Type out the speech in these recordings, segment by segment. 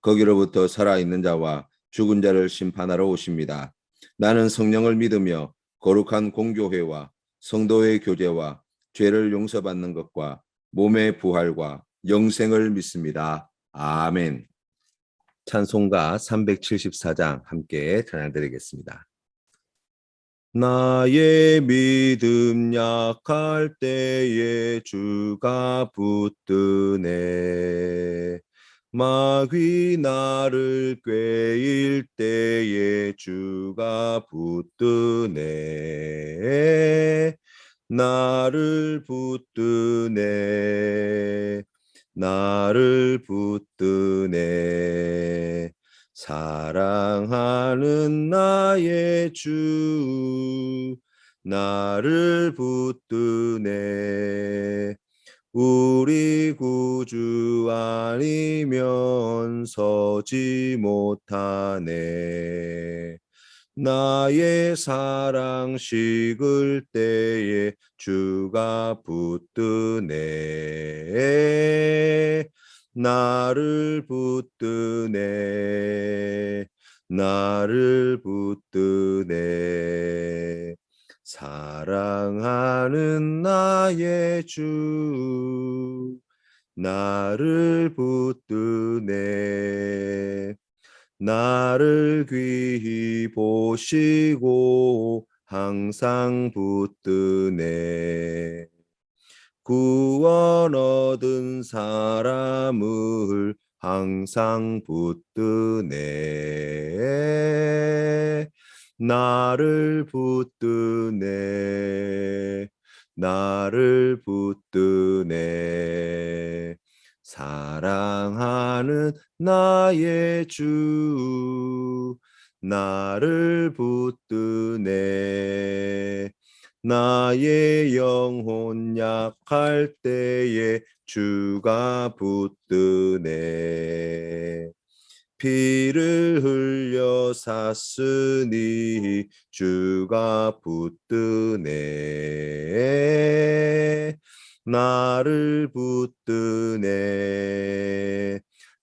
거기로부터 살아있는 자와 죽은 자를 심판하러 오십니다. 나는 성령을 믿으며 거룩한 공교회와 성도의 교제와 죄를 용서받는 것과 몸의 부활과 영생을 믿습니다. 아멘. 찬송가 374장 함께 찬양드리겠습니다. 나의 믿음 약할 때에 주가 붙드네. 마귀 나를 꾀일 때에 주가 붙드네. 나를 붙드네. 나를 붙드네. 사랑하는 나의 주 나를 붙드네 우리 구주 아니면 서지 못하네. 나의 사랑 식을 때에 주가 붙드네. 나를 붙드네. 나를 붙드네 사랑하는 나의 주 나를 붙드네 나를 귀히 보시고 항상 붙드네 구원 얻은 사람을 항상 붙드네. 나를 붙드네. 나를 붙드네. 사랑하는 나의 주. 나를 붙드네. 나의 영혼 약할 때에 주가 붙드네. 피를 흘려 샀으니 주가 붙드네. 나를 붙드네.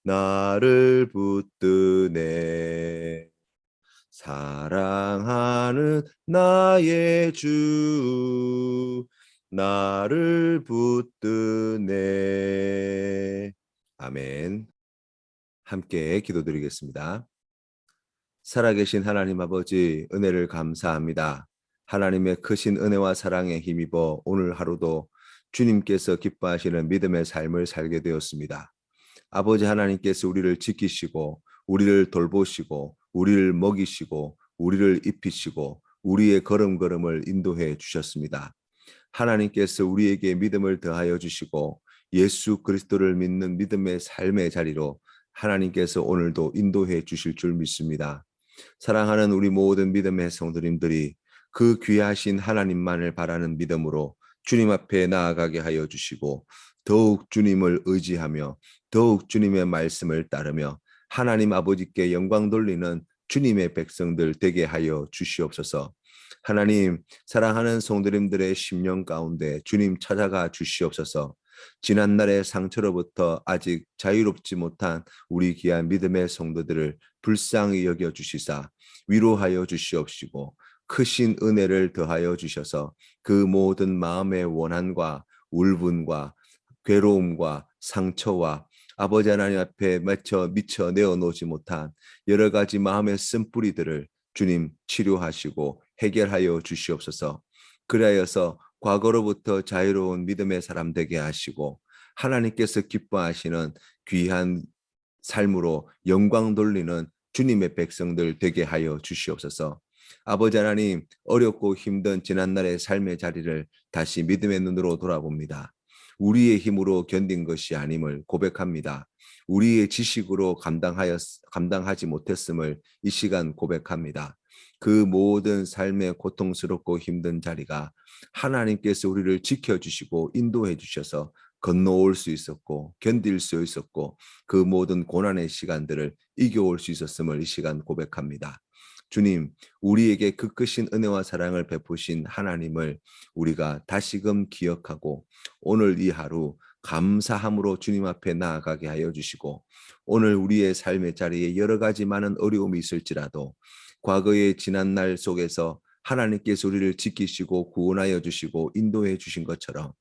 나를 붙드네. 사랑하는 나의 주 나를 붙드네 아멘 함께 기도드리겠습니다. 살아계신 하나님 아버지 은혜를 감사합니다. 하나님의 크신 은혜와 사랑에 힘입어 오늘 하루도 주님께서 기뻐하시는 믿음의 삶을 살게 되었습니다. 아버지 하나님께서 우리를 지키시고 우리를 돌보시고 우리를 먹이시고 우리를 입히시고 우리의 걸음걸음을 인도해 주셨습니다. 하나님께서 우리에게 믿음을 더하여 주시고 예수 그리스도를 믿는 믿음의 삶의 자리로 하나님께서 오늘도 인도해 주실 줄 믿습니다. 사랑하는 우리 모든 믿음의 성도님들이 그 귀하신 하나님만을 바라는 믿음으로 주님 앞에 나아가게 하여 주시고 더욱 주님을 의지하며 더욱 주님의 말씀을 따르며 하나님 아버지께 영광 돌리는 주님의 백성들 되게 하여 주시옵소서. 하나님 사랑하는 성도님들의 심령 가운데 주님 찾아가 주시옵소서. 지난날의 상처로부터 아직 자유롭지 못한 우리 귀한 믿음의 성도들을 불쌍히 여겨 주시사 위로하여 주시옵시고 크신 은혜를 더하여 주셔서 그 모든 마음의 원한과 울분과 괴로움과 상처와 아버지 하나님 앞에 맺혀 미쳐 내어놓지 못한 여러 가지 마음의 쓴뿌리들을 주님 치료하시고 해결하여 주시옵소서. 그리하여서 과거로부터 자유로운 믿음의 사람 되게 하시고 하나님께서 기뻐하시는 귀한 삶으로 영광 돌리는 주님의 백성들 되게 하여 주시옵소서. 아버지 하나님 어렵고 힘든 지난날의 삶의 자리를 다시 믿음의 눈으로 돌아봅니다. 우리의 힘으로 견딘 것이 아님을 고백합니다. 우리의 지식으로 감당하였 감당하지 못했음을 이 시간 고백합니다. 그 모든 삶의 고통스럽고 힘든 자리가 하나님께서 우리를 지켜주시고 인도해 주셔서 건너올 수 있었고 견딜 수 있었고 그 모든 고난의 시간들을 이겨올 수 있었음을 이 시간 고백합니다. 주님, 우리에게 그 크신 은혜와 사랑을 베푸신 하나님을 우리가 다시금 기억하고 오늘 이 하루 감사함으로 주님 앞에 나아가게 하여 주시고 오늘 우리의 삶의 자리에 여러 가지 많은 어려움이 있을지라도 과거의 지난 날 속에서 하나님께서 우리를 지키시고 구원하여 주시고 인도해 주신 것처럼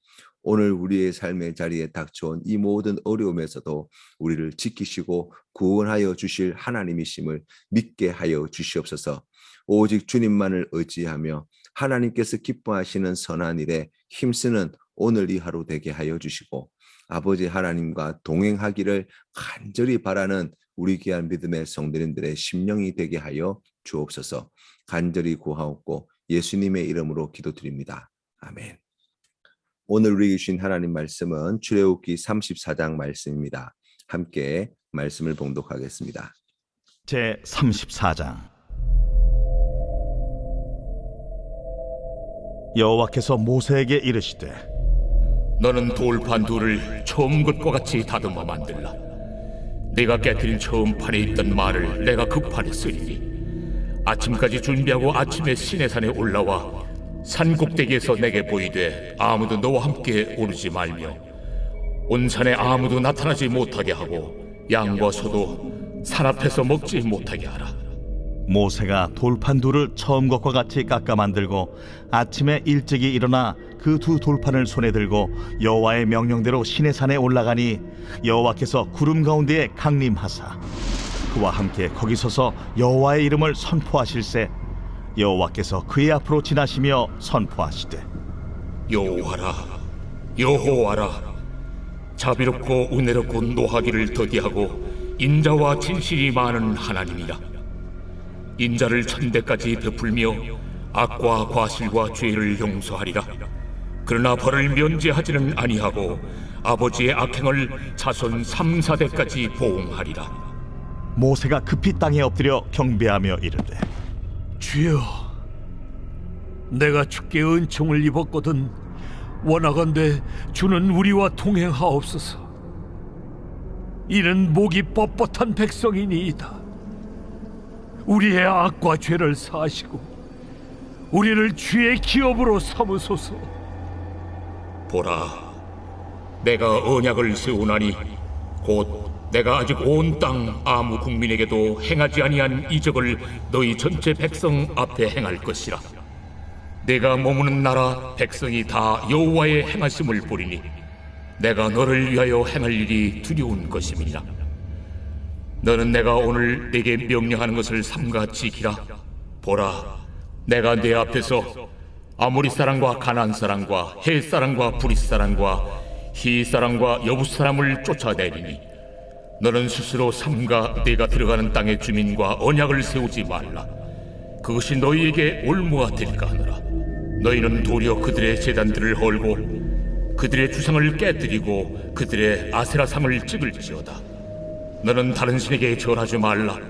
오늘 우리의 삶의 자리에 닥쳐온 이 모든 어려움에서도 우리를 지키시고 구원하여 주실 하나님이심을 믿게 하여 주시옵소서. 오직 주님만을 의지하며 하나님께서 기뻐하시는 선한 일에 힘쓰는 오늘 이 하루 되게 하여 주시고 아버지 하나님과 동행하기를 간절히 바라는 우리 귀한 믿음의 성도님들의 심령이 되게 하여 주옵소서. 간절히 구하옵고 예수님의 이름으로 기도드립니다. 아멘. 오늘 우리 주신 하나님 말씀은 출애굽기 34장 말씀입니다. 함께 말씀을 봉독하겠습니다. 제 34장 여호와께서 모세에게 이르시되 너는 돌판 둘을 처음 것과 같이 다듬어 만들라. 네가 깨뜨린 처음 판에 있던 말을 내가 그 판에 쓰리니 아침까지 준비하고 아침에 시내산에 올라와 산 꼭대기에서 내게 보이되 아무도 너와 함께 오르지 말며 온 산에 아무도 나타나지 못하게 하고 양과 소도 산 앞에서 먹지 못하게 하라. 모세가 돌판 둘을 처음 것과 같이 깎아 만들고 아침에 일찍이 일어나 그 두 돌판을 손에 들고 여호와의 명령대로 시내산에 올라가니 여호와께서 구름 가운데에 강림하사 그와 함께 거기 서서 여호와의 이름을 선포하실세. 여호와께서 그의 앞으로 지나시며 선포하시되 여호와라 여호와라 자비롭고 은혜롭고 노하기를 더디하고 인자와 진실이 많은 하나님이라. 인자를 천대까지 베풀며 악과 과실과 죄를 용서하리라. 그러나 벌을 면제하지는 아니하고 아버지의 악행을 자손 3, 4대까지 보응하리라 모세가 급히 땅에 엎드려 경배하며 이르되 주여, 내가 주께 은총을 입었거든 원하건대 주는 우리와 동행하옵소서. 이는 목이 뻣뻣한 백성이니이다. 우리의 악과 죄를 사하시고 우리를 주의 기업으로 삼으소서. 보라, 내가 언약을 세우나니 곧 내가 아직 온 땅 아무 국민에게도 행하지 아니한 이적을 너희 전체 백성 앞에 행할 것이라. 내가 머무는 나라 백성이 다 여호와의 행하심을 보리니 내가 너를 위하여 행할 일이 두려운 것임이라. 너는 내가 오늘 내게 명령하는 것을 삼가 지키라. 보라, 내가 내 앞에서 아모리 사람과 가난 사람과 헬 사람과 브리 사람과 히 사람과 여부 사람을 쫓아내리니 너는 스스로 삼가 내가 들어가는 땅의 주민과 언약을 세우지 말라. 그것이 너희에게 올무가 될까 하느라. 너희는 도리어 그들의 재단들을 헐고 그들의 주상을 깨뜨리고 그들의 아세라상을 찍을지어다. 너는 다른 신에게 절하지 말라.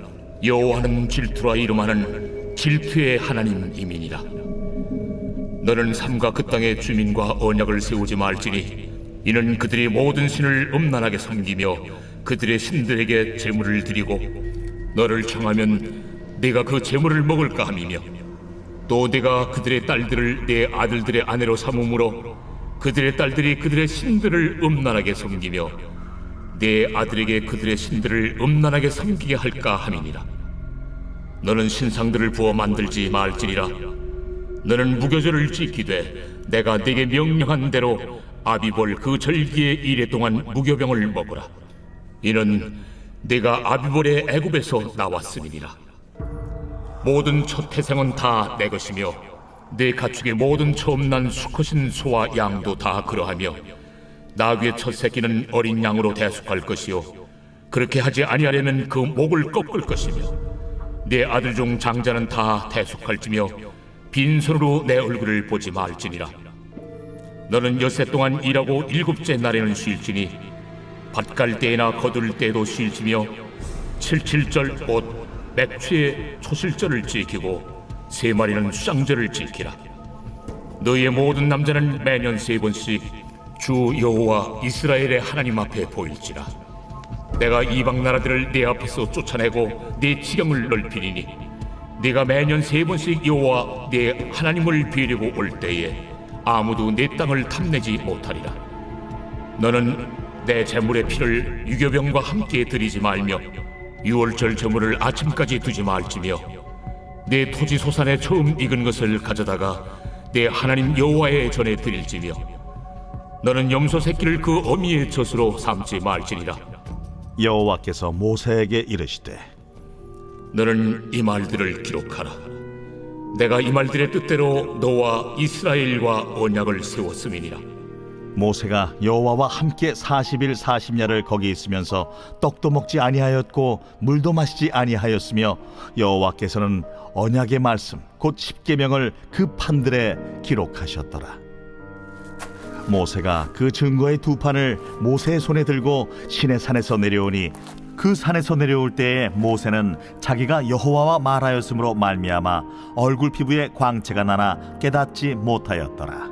여호와는 질투라 이름하는 질투의 하나님이니라. 너는 삼가 그 땅의 주민과 언약을 세우지 말지니 이는 그들이 모든 신을 음란하게 섬기며 그들의 신들에게 제물을 드리고 너를 청하면 네가 그 제물을 먹을까 함이며 또 네가 그들의 딸들을 내 아들들의 아내로 삼음으로 그들의 딸들이 그들의 신들을 음란하게 섬기며 내 아들에게 그들의 신들을 음란하게 섬기게 할까 함이니라. 너는 신상들을 부어 만들지 말지니라. 너는 무교절을 지키되 내가 네게 명령한 대로 아비볼 그 절기의 이래 동안 무교병을 먹으라 이는 네가 아비볼의 애굽에서 나왔음이니라. 모든 첫 태생은 다 내 것이며 내 가축의 모든 처음 난 수컷인 소와 양도 다 그러하며 나귀의 첫 새끼는 어린 양으로 대속할 것이요. 그렇게 하지 아니하려면 그 목을 꺾을 것이며 내 아들 중 장자는 다 대속할지며 빈손으로 내 얼굴을 보지 말지니라. 너는 여세 동안 일하고 일곱째 날에는 쉴지니 밭갈 때나 거둘 때도 쉴지며 칠칠절 곧 맥추의 초실절을 지키고 세 마리는 쌍절을 지키라. 너희의 모든 남자는 매년 세 번씩 주 여호와 이스라엘의 하나님 앞에 보일지라. 내가 이방 나라들을 내 앞에서 쫓아내고 내 지경을 넓히리니 네가 매년 세 번씩 여호와 내 하나님을 비리고 올 때에 아무도 내 땅을 탐내지 못하리라. 너는 내 재물의 피를 유교병과 함께 드리지 말며 유월절 제물을 아침까지 두지 말지며 내 토지 소산에 처음 익은 것을 가져다가 내 하나님 여호와의 전에 드릴지며 너는 염소 새끼를 그 어미의 젖으로 삼지 말지니라 여호와께서 모세에게 이르시되 너는 이 말들을 기록하라. 내가 이 말들의 뜻대로 너와 이스라엘과 언약을 세웠음이니라. 모세가 여호와와 함께 40일 40야를 거기 있으면서 떡도 먹지 아니하였고 물도 마시지 아니하였으며 여호와께서는 언약의 말씀 곧 십계명을 그 판들에 기록하셨더라. 모세가 그 증거의 두 판을 모세의 손에 들고 시내 산에서 내려오니 그 산에서 내려올 때에 모세는 자기가 여호와와 말하였으므로 말미암아 얼굴 피부에 광채가 나나 깨닫지 못하였더라.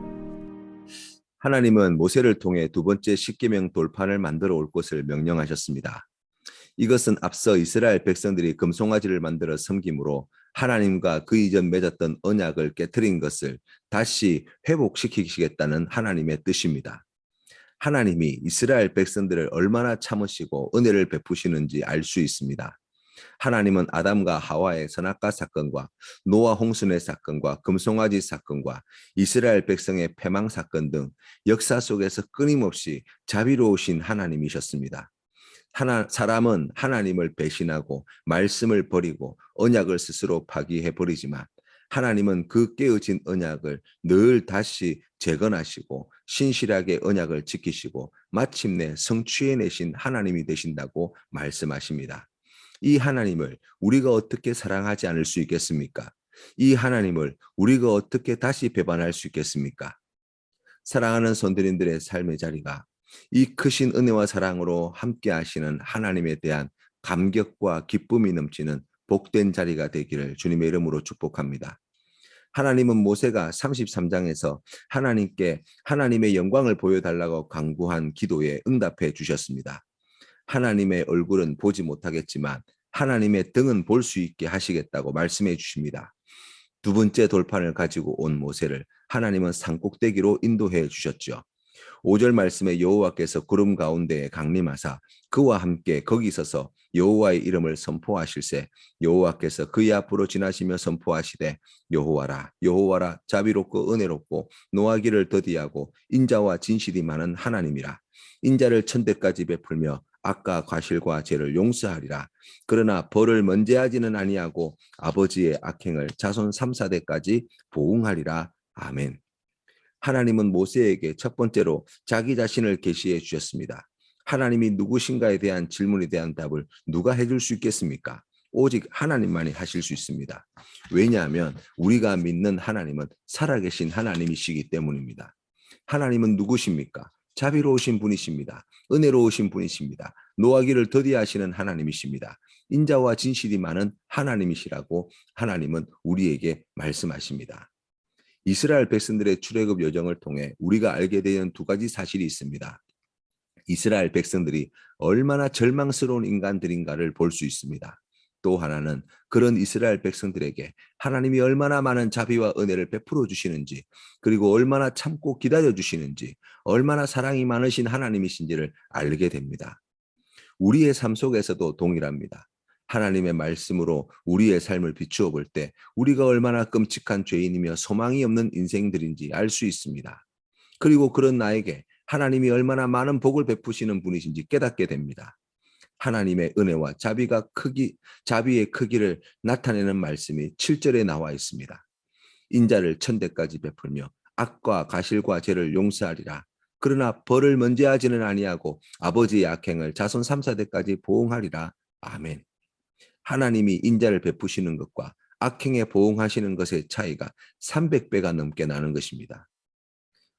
하나님은 모세를 통해 두 번째 십계명 돌판을 만들어 올 것을 명령하셨습니다. 이것은 앞서 이스라엘 백성들이 금송아지를 만들어 섬김으로 하나님과 그 이전 맺었던 언약을 깨뜨린 것을 다시 회복시키시겠다는 하나님의 뜻입니다. 하나님이 이스라엘 백성들을 얼마나 참으시고 은혜를 베푸시는지 알 수 있습니다. 하나님은 아담과 하와의 선악과 사건과 노아 홍순의 사건과 금송아지 사건과 이스라엘 백성의 패망 사건 등 역사 속에서 끊임없이 자비로우신 하나님이셨습니다. 하나, 사람은 하나님을 배신하고 말씀을 버리고 언약을 스스로 파기해 버리지만 하나님은 그 깨어진 언약을 늘 다시 재건하시고 신실하게 언약을 지키시고 마침내 성취해내신 하나님이 되신다고 말씀하십니다. 이 하나님을 우리가 어떻게 사랑하지 않을 수 있겠습니까? 이 하나님을 우리가 어떻게 다시 배반할 수 있겠습니까? 사랑하는 손들인들의 삶의 자리가 이 크신 은혜와 사랑으로 함께 하시는 하나님에 대한 감격과 기쁨이 넘치는 복된 자리가 되기를 주님의 이름으로 축복합니다. 하나님은 모세가 33장에서 하나님께 하나님의 영광을 보여달라고 강구한 기도에 응답해 주셨습니다. 하나님의 얼굴은 보지 못하겠지만 하나님의 등은 볼 수 있게 하시겠다고 말씀해 주십니다. 두 번째 돌판을 가지고 온 모세를 하나님은 산꼭대기로 인도해 주셨죠. 5절 말씀에 여호와께서 구름 가운데에 강림하사 그와 함께 거기 서서 여호와의 이름을 선포하실세 여호와께서 그의 앞으로 지나시며 선포하시되 여호와라 여호와라 자비롭고 은혜롭고 노하기를 더디하고 인자와 진실이 많은 하나님이라 인자를 천대까지 베풀며 악과 과실과 죄를 용서하리라 그러나 벌을 면제하지는 아니하고 아버지의 악행을 자손 3사대까지 보응하리라 아멘 하나님은 모세에게 첫 번째로 자기 자신을 계시해 주셨습니다. 하나님이 누구신가에 대한 질문에 대한 답을 누가 해줄 수 있겠습니까? 오직 하나님만이 하실 수 있습니다. 왜냐하면 우리가 믿는 하나님은 살아계신 하나님이시기 때문입니다. 하나님은 누구십니까? 자비로우신 분이십니다. 은혜로우신 분이십니다. 노하기를 더디하시는 하나님이십니다. 인자와 진실이 많은 하나님이시라고 하나님은 우리에게 말씀하십니다. 이스라엘 백성들의 출애굽 여정을 통해 우리가 알게 되는 두 가지 사실이 있습니다. 이스라엘 백성들이 얼마나 절망스러운 인간들인가를 볼 수 있습니다. 또 하나는 그런 이스라엘 백성들에게 하나님이 얼마나 많은 자비와 은혜를 베풀어 주시는지 그리고 얼마나 참고 기다려 주시는지 얼마나 사랑이 많으신 하나님이신지를 알게 됩니다. 우리의 삶 속에서도 동일합니다. 하나님의 말씀으로 우리의 삶을 비추어 볼 때 우리가 얼마나 끔찍한 죄인이며 소망이 없는 인생들인지 알 수 있습니다. 그리고 그런 나에게 하나님이 얼마나 많은 복을 베푸시는 분이신지 깨닫게 됩니다. 하나님의 은혜와 자비가 크기 자비의 크기를 나타내는 말씀이 7절에 나와 있습니다. 인자를 천대까지 베풀며 악과 가실과 죄를 용서하리라. 그러나 벌을 면제하지는 아니하고 아버지의 악행을 자손 3, 4대까지 보응하리라. 아멘. 하나님이 인자를 베푸시는 것과 악행에 보응하시는 것의 차이가 300배가 넘게 나는 것입니다.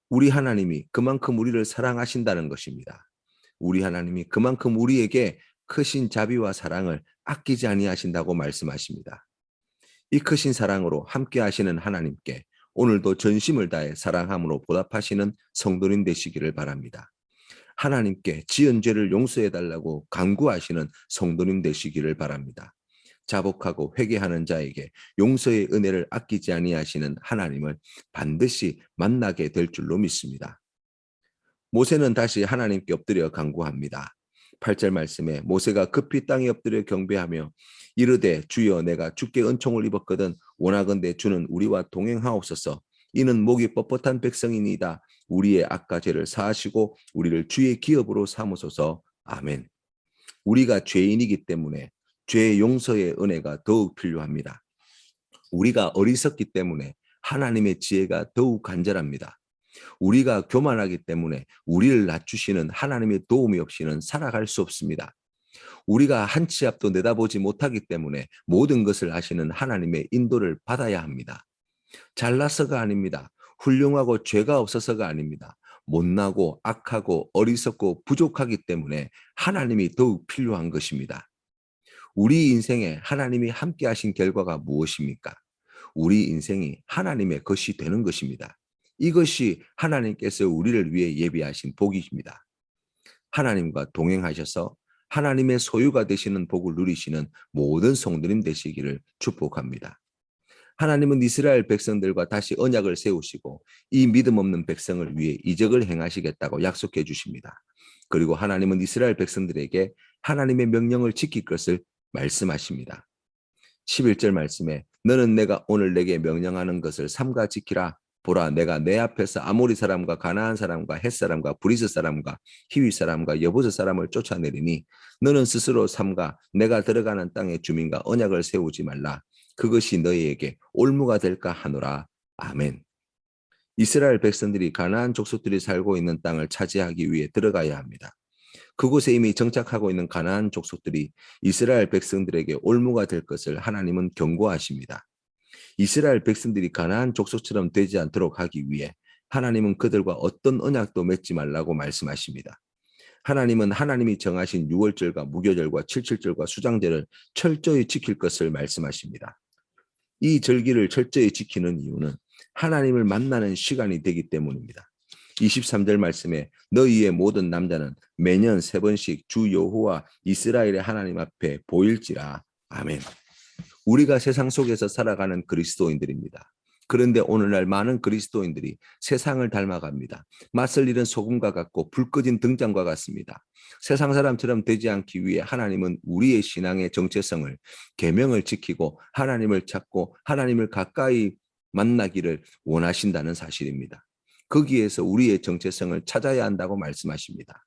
우리 하나님이 그만큼 우리를 사랑하신다는 것입니다. 우리 하나님이 그만큼 우리에게 크신 자비와 사랑을 아끼지 아니하신다고 말씀하십니다. 이 크신 사랑으로 함께 하시는 하나님께 오늘도 전심을 다해 사랑함으로 보답하시는 성도님 되시기를 바랍니다. 하나님께 지은 죄를 용서해 달라고 간구하시는 성도님 되시기를 바랍니다. 자복하고 회개하는 자에게 용서의 은혜를 아끼지 아니하시는 하나님을 반드시 만나게 될 줄로 믿습니다. 모세는 다시 하나님께 엎드려 간구합니다. 8절 말씀에 모세가 급히 땅에 엎드려 경배하며 이르되 주여 내가 주께 은총을 입었거든 원하건대 주는 우리와 동행하옵소서. 이는 목이 뻣뻣한 백성이니이다. 우리의 악과 죄를 사하시고 우리를 주의 기업으로 삼으소서. 아멘. 우리가 죄인이기 때문에 죄 용서의 은혜가 더욱 필요합니다. 우리가 어리석기 때문에 하나님의 지혜가 더욱 간절합니다 우리가 교만하기 때문에 우리를 낮추시는 하나님의 도움이 없이는 살아갈 수 없습니다. 우리가 한 치 앞도 내다보지 못하기 때문에 모든 것을 하시는 하나님의 인도를 받아야 합니다. 잘나서가 아닙니다. 훌륭하고 죄가 없어서가 아닙니다. 못나고 악하고 어리석고 부족하기 때문에 하나님이 더욱 필요한 것입니다. 우리 인생에 하나님이 함께 하신 결과가 무엇입니까? 우리 인생이 하나님의 것이 되는 것입니다. 이것이 하나님께서 우리를 위해 예비하신 복입니다. 하나님과 동행하셔서 하나님의 소유가 되시는 복을 누리시는 모든 성도님 되시기를 축복합니다. 하나님은 이스라엘 백성들과 다시 언약을 세우시고 이 믿음 없는 백성을 위해 이적을 행하시겠다고 약속해 주십니다. 그리고 하나님은 이스라엘 백성들에게 하나님의 명령을 지킬 것을 말씀하십니다. 11절 말씀에 너는 내가 오늘 내게 명령하는 것을 삼가 지키라 보라 내가 내 앞에서 아모리 사람과 가나안 사람과 헷 사람과 브리스 사람과 히위 사람과 여부스 사람을 쫓아내리니 너는 스스로 삼가 내가 들어가는 땅의 주민과 언약을 세우지 말라 그것이 너희에게 올무가 될까 하노라 아멘 이스라엘 백성들이 가나안 족속들이 살고 있는 땅을 차지하기 위해 들어가야 합니다. 그곳에 이미 정착하고 있는 가나안 족속들이 이스라엘 백성들에게 올무가 될 것을 하나님은 경고하십니다. 이스라엘 백성들이 가나안 족속처럼 되지 않도록 하기 위해 하나님은 그들과 어떤 언약도 맺지 말라고 말씀하십니다. 하나님은 하나님이 정하신 유월절과 무교절과 칠칠절과 수장절을 철저히 지킬 것을 말씀하십니다. 이 절기를 철저히 지키는 이유는 하나님을 만나는 시간이 되기 때문입니다. 23절 말씀에 너희의 모든 남자는 매년 세 번씩 주 여호와 이스라엘의 하나님 앞에 보일지라. 아멘. 우리가 세상 속에서 살아가는 그리스도인들입니다. 그런데 오늘날 많은 그리스도인들이 세상을 닮아갑니다. 맞설 일은 소금과 같고 불 꺼진 등잔과 같습니다. 세상 사람처럼 되지 않기 위해 하나님은 우리의 신앙의 정체성을 계명을 지키고 하나님을 찾고 하나님을 가까이 만나기를 원하신다는 사실입니다. 거기에서 우리의 정체성을 찾아야 한다고 말씀하십니다.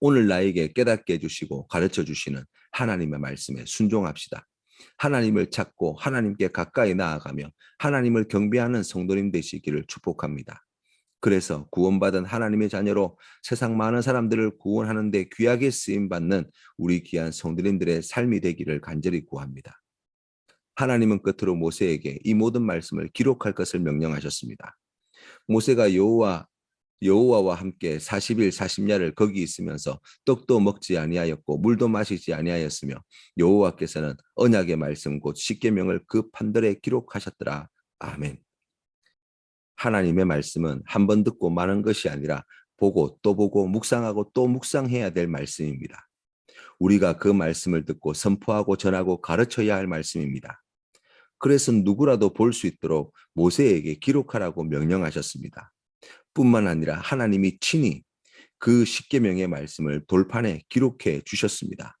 오늘 나에게 깨닫게 해주시고 가르쳐 주시는 하나님의 말씀에 순종합시다. 하나님을 찾고 하나님께 가까이 나아가며 하나님을 경배하는 성도님 되시기를 축복합니다. 그래서 구원받은 하나님의 자녀로 세상 많은 사람들을 구원하는 데 귀하게 쓰임 받는 우리 귀한 성도님들의 삶이 되기를 간절히 구합니다. 하나님은 끝으로 모세에게 이 모든 말씀을 기록할 것을 명령하셨습니다. 모세가 여호와 여호와와 함께 40일 40야를 거기 있으면서 떡도 먹지 아니하였고 물도 마시지 아니하였으며 여호와께서는 언약의 말씀 곧 십계명을 그 판들에 기록하셨더라. 아멘. 하나님의 말씀은 한 번 듣고 마는 것이 아니라 보고 또 보고 묵상하고 또 묵상해야 될 말씀입니다. 우리가 그 말씀을 듣고 선포하고 전하고 가르쳐야 할 말씀입니다. 그래서 누구라도 볼 수 있도록 모세에게 기록하라고 명령하셨습니다. 뿐만 아니라 하나님이 친히 그 십계명의 말씀을 돌판에 기록해 주셨습니다.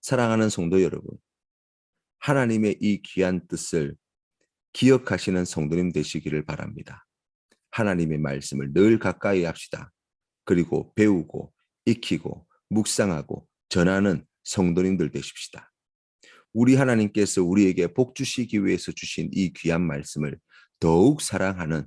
사랑하는 성도 여러분, 하나님의 이 귀한 뜻을 기억하시는 성도님 되시기를 바랍니다. 하나님의 말씀을 늘 가까이 합시다. 그리고 배우고 익히고 묵상하고 전하는 성도님들 되십시다. 우리 하나님께서 우리에게 복 주시기 위해서 주신 이 귀한 말씀을 더욱 사랑하는